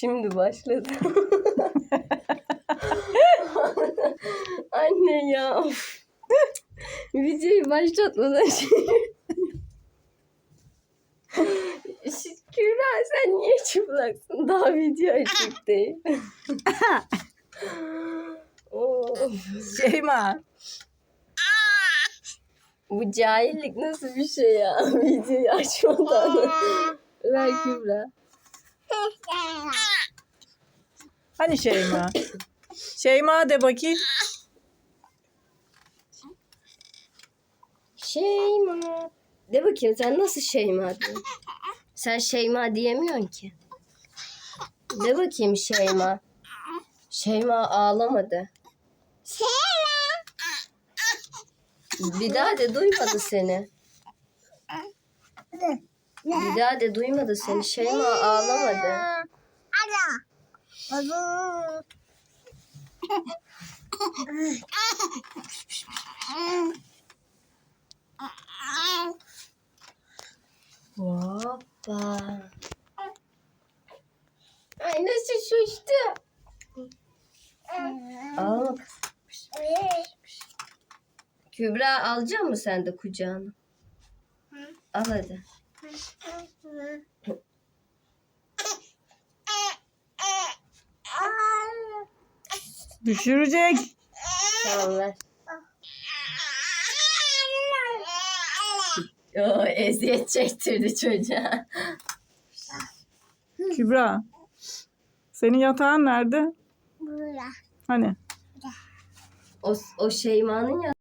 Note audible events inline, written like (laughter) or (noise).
Şimdi başladı. (laughs) Anne ya. Videoyu başlatmadan şey. Kübra sen niye çıplaksın? Daha video açık değil. Oo, Şeyma. bu cahillik nasıl bir şey ya? (laughs) Videoyu açmadan. Ver Kübra. Hani Şeyma? Şeyma de bakayım. Şeyma. De bakayım sen nasıl Şeyma diyorsun? Sen Şeyma diyemiyorsun ki. De bakayım Şeyma. Şeyma ağlamadı. Bir daha de duymadı seni. Daha de duymadı seni. Şeyma ağlamadı. Hoppa. Ay nasıl. Ağlama kız. Kübra alacak mı sen de kucağına? Al hadi. Düşürecek. Ver. Yo, eziyet çektirdi çocuğa. Kübra. Senin yatağın nerede? Hani? O, o Şeyma'nın ya